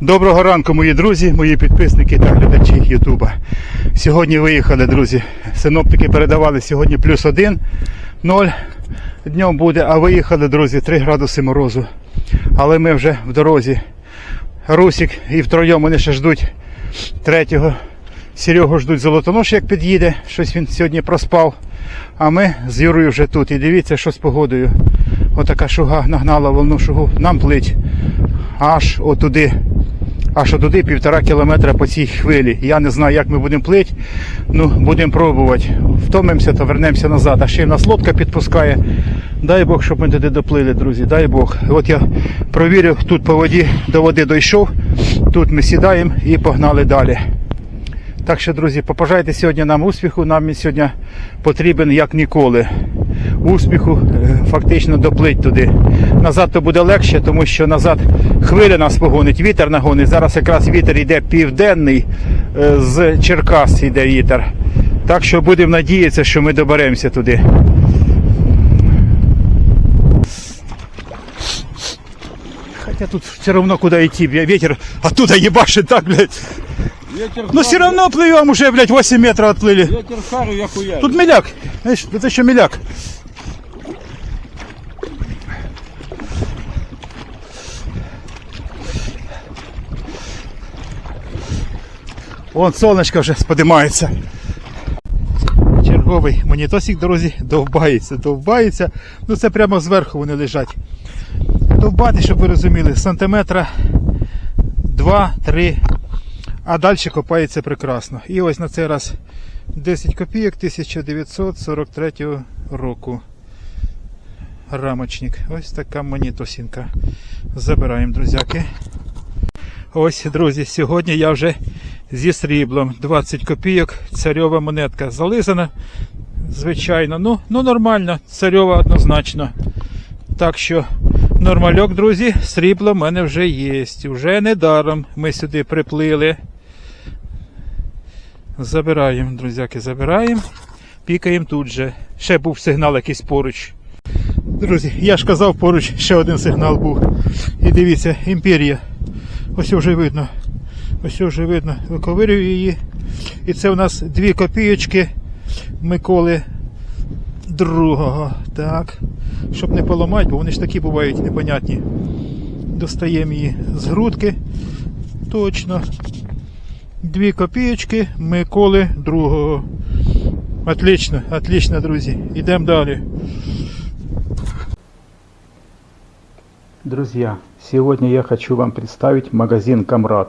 Доброго ранку, мої друзі, мої підписники та глядачі Ютуба. Сьогодні виїхали, друзі. Синоптики передавали сьогодні плюс один, ноль днем буде, а виїхали, друзі, 3 градуси морозу. Але ми вже в дорозі. Русик і втроєм вони ще ждуть третього. Серегу ждуть золотонош, як під'їде. Щось він сьогодні проспав. А ми з Юрою вже тут. І дивіться, що з погодою. Отака шуга нагнала волну шугу. Нам плить аж отуди. Аж отуди півтора кілометра по цій хвилі. Я не знаю, як ми будемо плити. Ну, будемо пробувати. Втомимося, то вернемося назад. А ще й нас лодка підпускає. Дай Бог, щоб ми туди доплили, друзі. Дай Бог. От я провірив, тут по воді до води дійшов. Тут ми сідаємо і погнали далі. Так що, друзі, побажайте сьогодні нам успіху. Нам сьогодні потрібен як ніколи Успіху е, фактично доплить туди. Назад то буде легше, тому що назад хвиля нас погонить, вітер нагонить. Зараз якраз вітер йде південний, е, з Черкас йде вітер. Так що будемо надіятися, що ми доберемося туди. Хотя тут все равно куда идти, бля, ветер оттуда ебашит так, блядь. Ветер Но все равно плывем уже, блядь, 8 метров отплыли. Ветер шару я хуярю. Тут миляк. Знаешь, это еще миляк. Вон сонечко вже сподимається. Черговий монітосик, друзі, довбається, довбається. Ну це прямо зверху вони лежать. Довбати, щоб ви розуміли, сантиметра 2-3 а далі копається прекрасно. І ось на цей раз 10 копійок 1943 року. Рамочник. Ось така монітосінка. Забираємо, друзяки. Ось, друзі, сьогодні я вже зі сріблом. 20 копійок, царьова монетка. Зализана, звичайно. Ну, ну нормально, царьова однозначно. Так що нормальок, друзі, срібло в мене вже є. Вже недаром ми сюди приплили. Забираємо, друзяки, забираємо. Пікаємо тут же. Ще був сигнал якийсь поруч. Друзі, я ж казав, поруч ще один сигнал був. І дивіться, імперія. Ось вже видно. Ось вже видно. Виковирюю її. І це у нас дві копійочки Миколи другого. Так. Щоб не поламати, бо вони ж такі бувають непонятні. Достаємо її з грудки. Точно. Дві копійочки Миколи другого. Отлично, отлично, друзі. Йдемо далі. Друзья, сегодня я хочу вам представить магазин «Камрад»,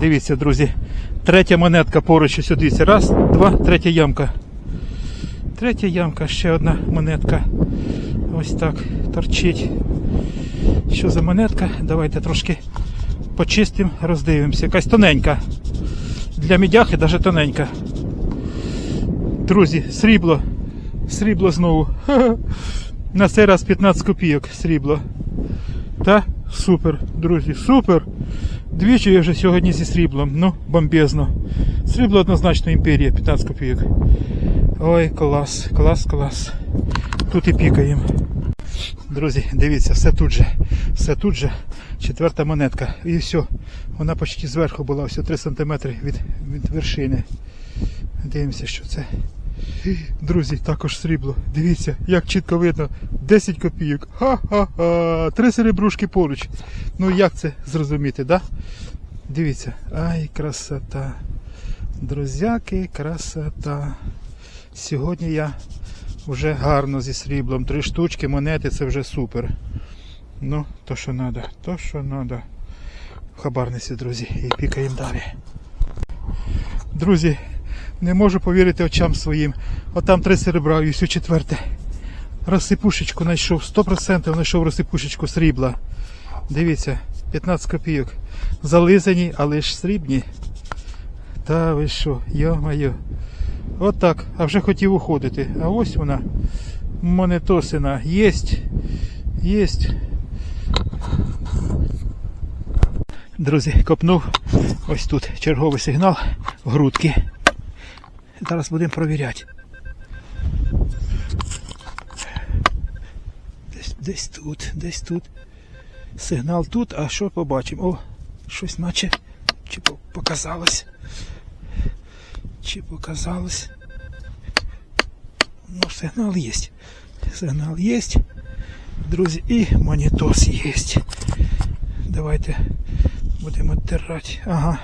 Дивіться, друзі, третя монетка поруч дивіться. Раз, два, третя ямка. Третя ямка, ще одна монетка. Ось так торчить. Що за монетка? Давайте трошки почистимо, роздивимося. Якась тоненька. Для мідяхи навіть тоненька. Друзі, срібло. Срібло знову. На цей раз 15 копійок срібло. Та супер, друзі, супер. Двічі я вже сьогодні зі сріблом. Ну, бомбезно. Срібло однозначно імперія, 15 копійок. Ой, клас, клас, клас. Тут і пікаємо. Друзі, дивіться, все тут же. Все тут же. Четверта монетка. І все. Вона почти зверху була, все 3 см від, від вершини. Дивимося, що це. Друзі, також срібло. Дивіться, як чітко видно. 10 копійок. Ха-ха-ха. Три серебрушки поруч. Ну як це зрозуміти, да? Дивіться. Ай, красота. Друзяки, красота. Сьогодні я вже гарно зі сріблом. Три штучки, монети це вже супер. Ну, то що треба, то що треба. В Хабарниці, друзі, і пікаємо далі. Друзі, не можу повірити очам своїм. Отам три серебра і все четверте. Розсипушечку знайшов. 100% знайшов розсипушечку срібла. Дивіться, 15 копійок. Зализані, але ж срібні. Та ви що, йо-моє. Отак, а вже хотів уходити. А ось вона, монетосина, єсть, єсть. Друзі, копнув ось тут черговий сигнал грудки. Зараз будемо провіряти. Десь, десь тут, десь тут. Сигнал тут, а що побачимо? О, щось наче чи показалось. Чи показалось. Ну, сигнал є. Сигнал є. Друзі, і монітос є. Давайте будемо тирати. Ага.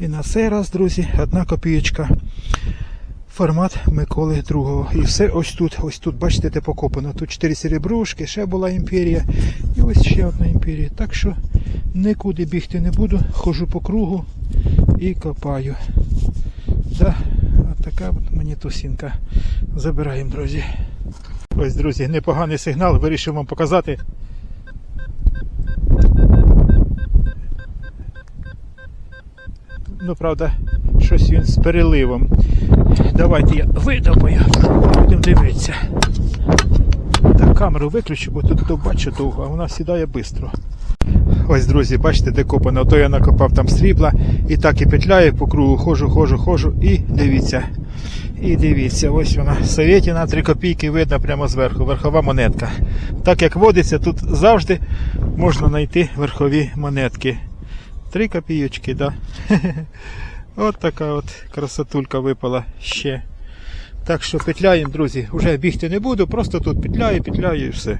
І на цей раз, друзі, одна копієчка. Формат Миколи II. І все ось тут, ось тут, бачите, де покопано. Тут 4 серебрушки, ще була імперія. І ось ще одна імперія. Так що нікуди бігти не буду. Хожу по кругу і копаю. Да, от така мені тусінка. Забираємо, друзі. Ось, друзі, непоганий сигнал. Вирішив вам показати. Ну, правда, щось він з переливом. Давайте я видобую. Будемо дивитися. Так, камеру виключу, бо тут то бачу довго, а вона сідає швидко. Ось, друзі, бачите, де копано. То я накопав там срібла і так і петляю по кругу, хожу, хожу, хожу і дивіться. І дивіться, ось вона. Совєтіна 3 копійки видно прямо зверху, верхова монетка. Так як водиться, тут завжди можна знайти верхові монетки. Три копійочки, да. От така от красотулька випала ще. Так що петляємо, друзі. Уже бігти не буду, просто тут петляю, петляю і все.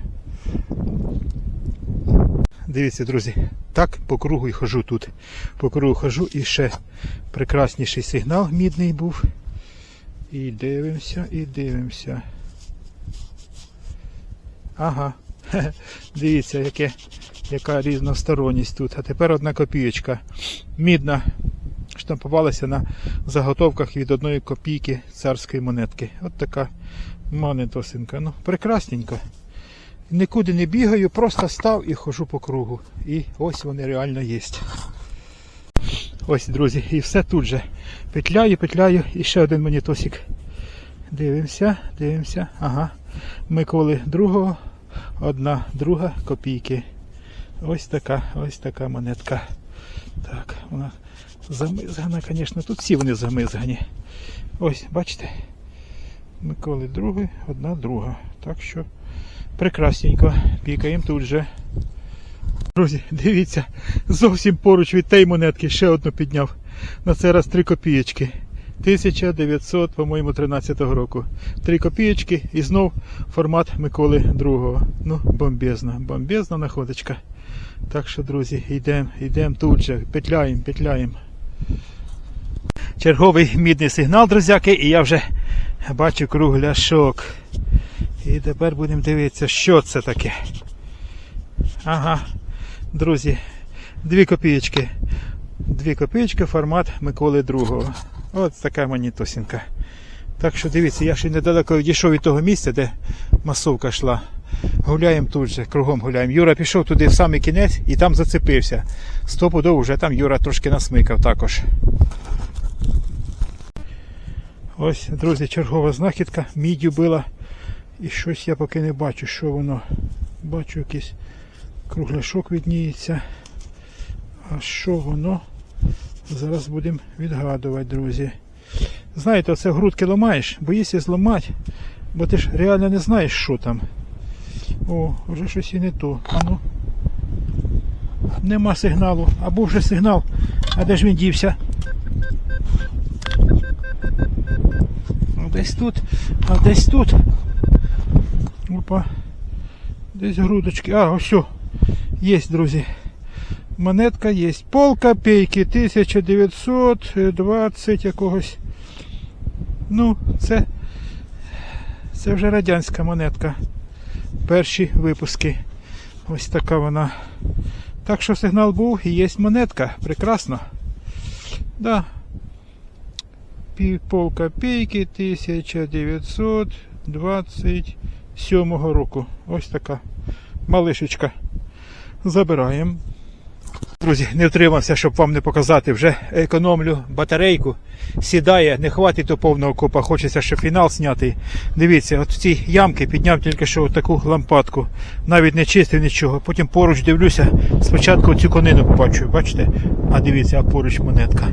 Дивіться, друзі, так по кругу і хожу тут. По кругу хожу і ще прекрасніший сигнал мідний був. І дивимося, і дивимося. Ага. Дивіться, яке, яка різносторонність тут. А тепер одна копієчка. Мідна. Штампувалася на заготовках від одної копійки царської монетки. От така монетосинка. Ну, прекрасненько. Нікуди не бігаю, просто став і хожу по кругу. І ось вони реально є. Ось, друзі, і все тут же. Петляю, петляю, і ще один монітосик. Дивимося, дивимося. Ага. Миколи другого, одна друга копійки. Ось така, ось така монетка. Так, вона замизгана, звісно. Тут всі вони замизгані. Ось, бачите? Миколи другий, одна друга. Так що прекрасненько. Пікаємо тут же. Друзі, дивіться, зовсім поруч від тієї монетки ще одну підняв. На цей раз 3 копієчки. 1900, по-моєму, 13 року. 3 копієчки і знов формат Миколи II. Ну, бомбезна, бомбезна находочка. Так що, друзі, йдемо, йдемо тут же, петляємо, петляємо. Черговий мідний сигнал, друзяки, і я вже бачу кругляшок. І тепер будемо дивитися, що це таке. Ага, друзі, дві копієчки. Дві копієчки, формат Миколи II. От така монітосінка. Так що дивіться, я ще недалеко відійшов від того місця, де масовка йшла. Гуляємо тут же, кругом гуляємо. Юра пішов туди в самий кінець і там зацепився. Стопудов вже там Юра трошки насмикав також. Ось, друзі, чергова знахідка. Міддю била. І щось я поки не бачу, що воно. Бачу якийсь кругляшок відніється. А що воно? Зараз будемо відгадувати, друзі. Знаєте, оце грудки ламаєш, боїшся зламати, бо ти ж реально не знаєш, що там. О, вже щось і не то. А ну. Нема сигналу. Або вже сигнал. А де ж він дівся? Десь тут, а десь тут. Опа. Десь грудочки. А, ось. що. Є, друзі. Монетка є. Пол копійки 1920 якогось. Ну, це, це вже радянська монетка. Перші випуски. Ось така вона. Так що сигнал був і є монетка. Прекрасно. Да. Пів копійки 1927 року. Ось така малишечка. Забираємо. Друзі, не втримався, щоб вам не показати. Вже економлю батарейку. Сідає, не хватить до повного копа, хочеться ще фінал зняти. Дивіться, от в ці ямки підняв тільки що таку лампадку. Навіть не чистив нічого. Потім поруч дивлюся, спочатку цю конину побачу, бачите? А дивіться, а поруч монетка.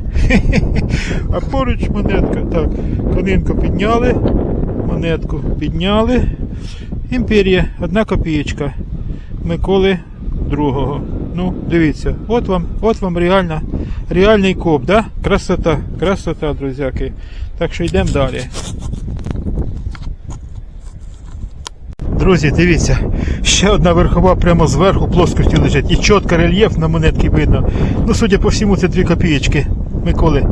А поруч монетка. Так, конинку підняли, монетку підняли. Імперія, одна копієчка. Миколи другого. Ну, дивіться, от вам, от вам реально, реальний коп, да? Красота, красота, друзяки. Так що йдемо далі. Друзі, дивіться, ще одна верхова прямо зверху плоскості лежить. І чітко рельєф на монетки видно. Ну, судя по всьому, це дві копієчки. Миколи,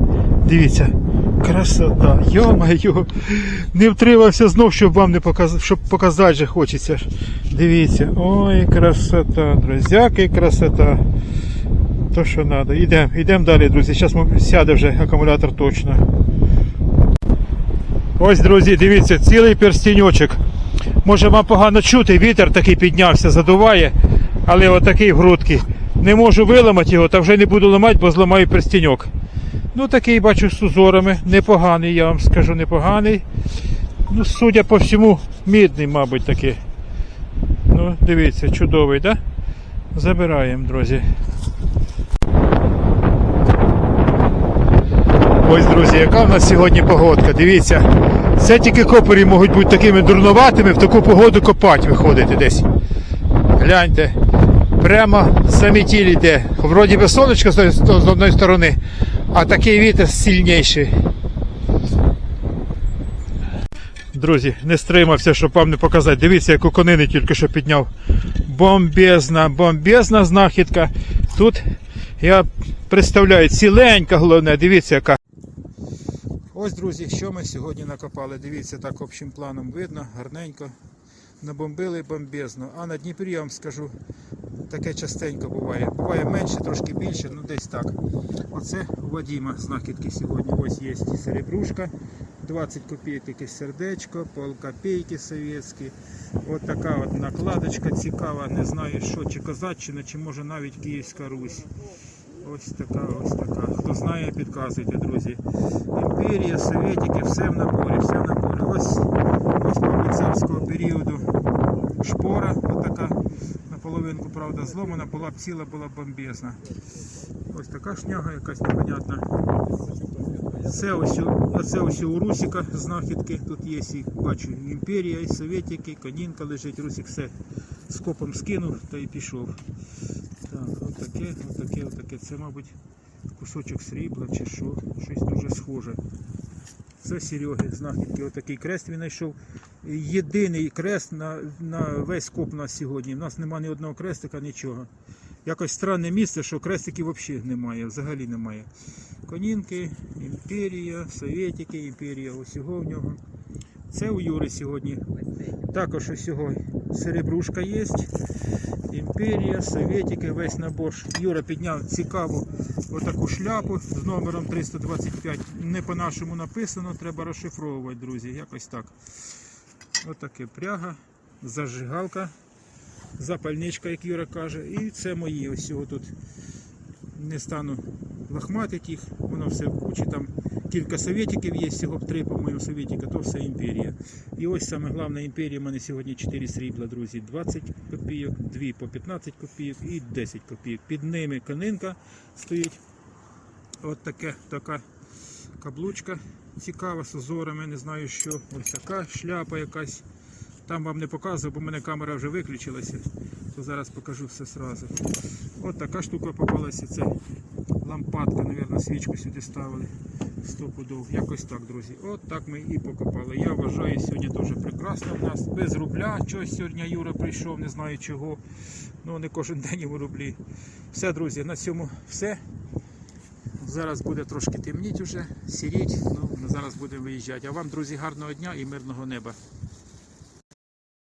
дивіться. Красота, йо-моє, не втримався знов, щоб вам не показати, щоб показати же хочеться. Дивіться, ой, красота, друзяки, красота. То, що треба. Йдемо, йдемо далі, друзі. Зараз сяде вже акумулятор точно. Ось, друзі, дивіться, цілий перстіньочок. Може вам погано чути, вітер такий піднявся, задуває, але отакий в грудки. Не можу виламати його, та вже не буду ламати, бо зламаю перстіньок. Ну такий бачу з узорами, непоганий, я вам скажу, непоганий. Ну, судя по всьому, мідний, мабуть, такий. Ну, дивіться, чудовий, так? Да? Забираємо, друзі. Ось, друзі, яка в нас сьогодні погодка. Дивіться, це тільки копері можуть бути такими дурноватими, в таку погоду копати виходити десь. Гляньте, прямо самі тілі йде. Вроді би сонечко з одної сторони, а такий вітер сильніший. Друзі, не стримався, щоб вам не показати. Дивіться, яку конини тільки що підняв. Бомбезна, бомбезна знахідка. Тут я представляю ціленька головне, дивіться яка. Ось, друзі, що ми сьогодні накопали. Дивіться, так общим планом видно, гарненько. Набомбили бомбезно. А на Дніпрі я вам скажу, таке частенько буває. Буває менше, трошки більше, ну десь так. Оце у Вадима знахідки сьогодні. Ось є серебрушка, 20 копійок якесь сердечко, полкопейки совєтські. От така от накладочка цікава. Не знаю, що чи Козаччина, чи може навіть Київська Русь. Ось така, ось така. Хто знає, підказуйте, друзі. Імперія, совєтики, все в наборі, все в наборі. Ось, ось царського періоду шпора, отака наполовинку, правда, зломана, була б ціла, була бомбезна. Ось така шняга якась непонятна. Це ось, оце ось у Русіка знахідки. Тут є і бачу імперія, і совєтики, конінка лежить, Русік все скопом скинув та й пішов. Так, отаке, отаке, отаке. Це, мабуть, кусочок срібла чи що, щось дуже схоже. Це Сереги знахідки. Отакий крест він знайшов. Єдиний крест на, на весь коп у нас сьогодні. У нас немає ні одного крестика, нічого. Якось странне місце, що крестиків взагалі немає, взагалі немає. Конінки, імперія, совєтики, імперія, усього в нього. Це у Юри сьогодні. Також усього серебрушка є. Імперія, Советики, весь набор. Юра підняв цікаву отаку шляпу з номером 325. Не по-нашому написано, треба розшифровувати, друзі. Якось так. Отаке пряга, зажигалка, запальничка, як Юра каже. І це мої. Ось цього тут не стану лахматити їх. Воно все в кучі там. Кілька совєтиків є, всього три, по-моєму, совєтика, то все імперія. І ось саме головна імперія, в мене сьогодні 4 срібла, друзі. 20 копійок, 2 по 15 копійок і 10 копійок. Під ними конинка стоїть. От таке, така каблучка цікава з узорами, не знаю що. Ось така шляпа якась. Там вам не показую, бо в мене камера вже виключилася. То зараз покажу все сразу. От така штука попалася. Це лампадка, мабуть, свічку сюди ставили. Стопудов. Якось так, друзі. От так ми і покопали. Я вважаю, сьогодні дуже прекрасно в нас. Без рубля. Чогось сьогодні Юра прийшов, не знаю чого. Ну не кожен день у рублі. Все, друзі, на цьому все. Зараз буде трошки темніть уже, сіріть. Ну, зараз будемо виїжджати. А вам, друзі, гарного дня і мирного неба.